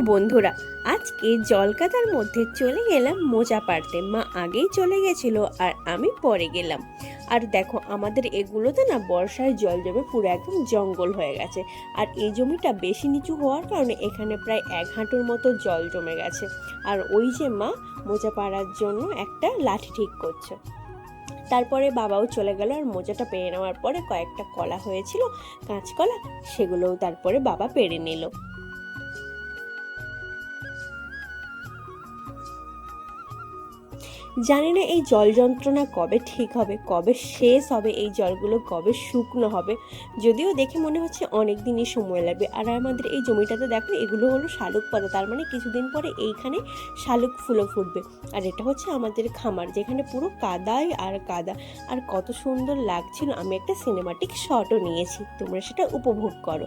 বন্ধুরা, আজকে জলকাতার মধ্যে চলে গেলাম মোজা পাড়তে। মা আগেই চলে গেছিল আর আমি পরে গেলাম। আর দেখো, আমাদের এগুলোতে না বর্ষায় জল জমে পুরো একদম জঙ্গল হয়ে গেছে। আর এই জমিটা বেশি নিচু হওয়ার কারণে এখানে প্রায় এক হাঁটুর মতো জল জমে গেছে। আর ওই যে মা মোজা পাড়ার জন্য একটা লাঠি ঠিক করছে। তারপরে বাবাও চলে গেল আর মোজাটা পেরে নেওয়ার পরে কয়েকটা কলা হয়েছিল, কাঁচকলা, সেগুলোও তারপরে বাবা পেরে নিল। জানি না এই জল যন্ত্রণা কবে ঠিক হবে, কবে শেষ হবে, এই জলগুলো কবে শুকনো হবে। যদিও দেখে মনে হচ্ছে অনেক দিনই সময় লাগবে। আর আমাদের এই জমিটাতে দেখো, এগুলো হলো শালুক পাতা, তার মানে কিছুদিন পরে এইখানে শালুক ফুলও ফুটবে। আর এটা হচ্ছে আমাদের খামার, যেখানে পুরো কাদাই আর কাদা। আর কত সুন্দর লাগছিল, আমি একটা সিনেমাটিক শটও নিয়েছি, তোমরা সেটা উপভোগ করো।